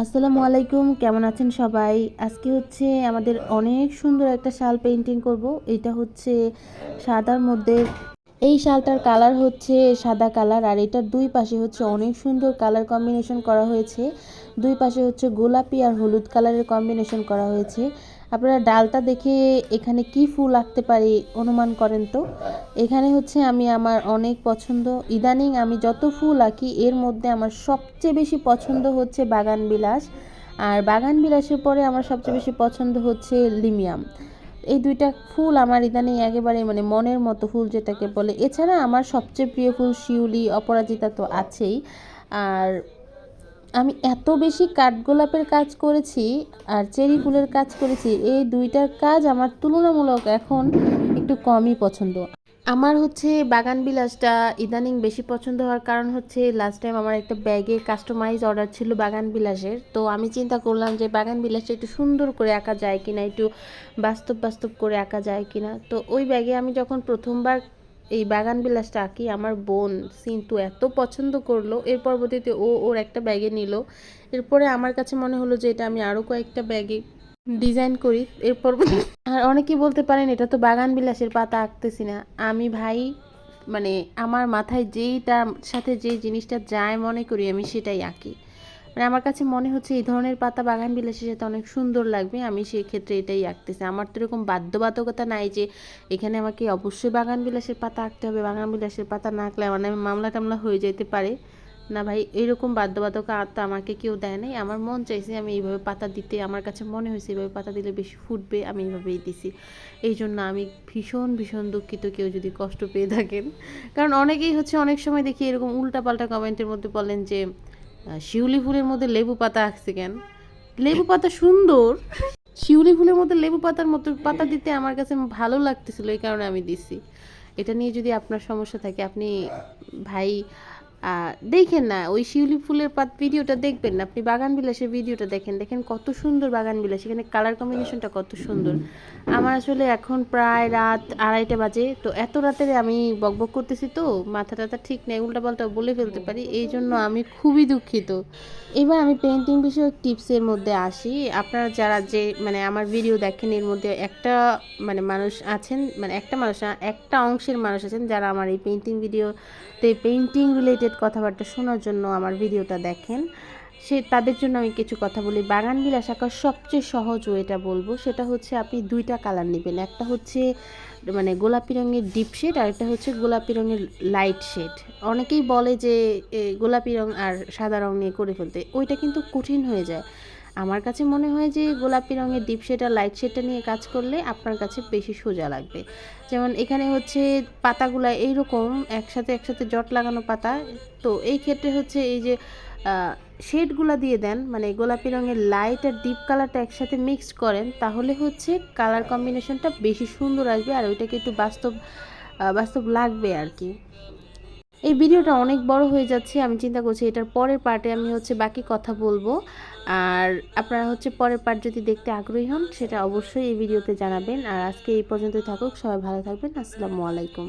আসসালামু আলাইকুম, কেমন আছেন সবাই? আজকে হচ্ছে আমাদের অনেক সুন্দর একটা শাল পেন্টিং করব। এটা হচ্ছে সাদার মধ্যে, এই শালটার কালার হচ্ছে সাদা কালার আর এটার দুই পাশে হচ্ছে অনেক সুন্দর কালার কম্বিনেশন করা হয়েছে। দুই পাশে হচ্ছে গোলাপি আর হলুদ কালারের কম্বিনেশন করা হয়েছে। আপনারা ডালটা দেখে এখানে কি ফুল আঁকতে পারি অনুমান করেন তো। এখানে হচ্ছে আমি আমার অনেক পছন্দ। ইদানিং আমি যত ফুল আঁকি, এর মধ্যে আমার সবচেয়ে বেশি পছন্দ হচ্ছে বাগান বিলাস। আর বাগান বিলাসের পরে আমার সবচেয়ে বেশি পছন্দ হচ্ছে লিমিয়াম। এই দুইটা ফুল আমার ইদানিং একেবারে মানে মনের মতো ফুল যেটাকে বলে। এছাড়া আমার সবচেয়ে প্রিয় ফুল শিউলি, অপরাজিতা তো আছেই। আর আমি এত বেশি কাঠগোলাপের কাজ করেছি আর চেরি ফুলের কাজ করেছি, এই দুইটার কাজ আমার তুলনামূলক এখন একটু কমই পছন্দ। আমার হচ্ছে বাগান বিলাসটা ইদানিং বেশি পছন্দ হওয়ার কারণ হচ্ছে লাস্ট টাইম আমার একটা ব্যাগে কাস্টমাইজ অর্ডার ছিল বাগান বিলাসের। তো আমি চিন্তা করলাম যে বাগান বিলাসটা একটু সুন্দর করে আঁকা যায় কিনা, একটু বাস্তব বাস্তব করে আঁকা যায় কিনা। তো ওই ব্যাগে আমি যখন প্রথমবার এই বাগান বিলাসটা আঁকি আমার বোন কিন্তু এত পছন্দ করল। এর পরবর্তীতে ও ওর একটা ব্যাগে নিল। এরপরে আমার কাছে মনে হলো যে এটা আমি আরও কয়েকটা ব্যাগে ডিজাইন করি। এরপর আর অনেকেই বলতে পারেন, এটা তো বাগান বিলাসের পাতা আঁকতেছি না। আমি ভাই মানে আমার মাথায় যেইটার সাথে যেই জিনিসটা যায় মনে করি আমি সেটাই আঁকি। মানে আমার কাছে মনে হচ্ছে এই ধরনের পাতা বাগান বিলাসের সাথে অনেক সুন্দর লাগবে, আমি সেই ক্ষেত্রে এটাই আঁকতেছি। আমার তো এরকম বাধ্যবাধকতা নাই যে এখানে আমাকে অবশ্যই বাগান বিলাসের পাতা আঁকতে হবে, বাগান বিলাসের পাতা না আঁকলে মানে মামলা টামলা হয়ে যেতে পারে। না ভাই এইরকম বাধ্যবাধকতা আমাকে কেউ দেয় নাই। আমার মন চাইছে আমি এইভাবে পাতা দিতে, আমার কাছে মনে হয়েছে এইভাবে পাতা দিলে বেশি ফুটবে, আমি এইভাবেই দিছি। এই জন্য আমি ভীষণ ভীষণ দুঃখিত কেউ যদি কষ্ট পেয়ে থাকেন। কারণ অনেকেই হচ্ছে অনেক সময় দেখি এরকম উল্টাপাল্টা কমেন্টের মধ্যে বলেন যে শিউলি ফুলের মধ্যে লেবু পাতা আসছে কেন? লেবু পাতা সুন্দর। শিউলি ফুলের মধ্যে লেবু পাতার মতো পাতা দিতে আমার কাছে ভালো লাগতেছিল, এই কারণে আমি দিছি। এটা নিয়ে যদি আপনার সমস্যা থাকে, আপনি ভাই দেখেন না, ওই শিউলি ফুলের পাত ভিডিওটা দেখবেন না? আপনি বাগান বিলাসের ভিডিওটা দেখেন দেখেন কত সুন্দর বাগান বিলাস। এখানে কালার কম্বিনেশনটা কত সুন্দর। আমার আসলে এখন প্রায় রাত আড়াইটা বাজে, তো এত রাতে আমি বকবক করতেছি তো, মাথা টাথা ঠিক নেই উল্টাপাল্টা বলে ফেলতে পারি, এই জন্য আমি খুবই দুঃখিত। এবার আমি পেন্টিং বিষয়ক টিপসের মধ্যে আসি। আপনারা যারা যে মানে আমার ভিডিও দেখেন, এর মধ্যে একটা মানে মানুষ আছেন মানে একটা মানুষ একটা অংশের মানুষ আছেন, যারা আমার এই পেন্টিং ভিডিওতে পেন্টিং রিলেটেড কথাবার্তা শোনার জন্য আমার ভিডিওটা দেখেন। সে, তাদের জন্য আমি কিছু কথা বলি। বাগান বিলাস আঁকার সবচেয়ে সহজ ওয়েটা বলব, সেটা হচ্ছে আপনি দুইটা কালার নেবেন। একটা হচ্ছে মানে গোলাপি রঙের ডিপ শেড আর একটা হচ্ছে গোলাপি রঙের লাইট শেড অনেকেই বলে যে গোলাপি রঙ আর সাদা রং নিয়ে করে ফেলতে, ওইটা কিন্তু কঠিন হয়ে যায়। আমার কাছে মনে হয় যে গোলাপি রঙের ডিপ শেড আর লাইট শেডটা নিয়ে কাজ করলে আপনার কাছে বেশি সোজা লাগবে। যেমন এখানে হচ্ছে পাতাগুলা এইরকম, একসাথে একসাথে জট লাগানো পাতা। তো এই ক্ষেত্রে হচ্ছে এই যে শেডগুলো দিয়ে দেন মানে গোলাপি রঙের লাইট আর ডিপ কালারটা একসাথে মিক্সড করেন, তাহলে হচ্ছে কালার কম্বিনেশনটা বেশি সুন্দর আসবে আর ওইটাকে একটু বাস্তব বাস্তব লাগবে আর কি। এই ভিডিওটা অনেক বড় হয়ে যাচ্ছে, আমি চিন্তা করছি এটার পরের পার্টে আমি হচ্ছে বাকি কথা বলব। আর আপনারা হচ্ছে পরের পার্ট যদি দেখতে আগ্রহী হন, সেটা অবশ্যই এই ভিডিওতে জানাবেন। আর আজকে এই পর্যন্তই থাকুক, সবাই ভালো থাকবেন। আসসালামু আলাইকুম।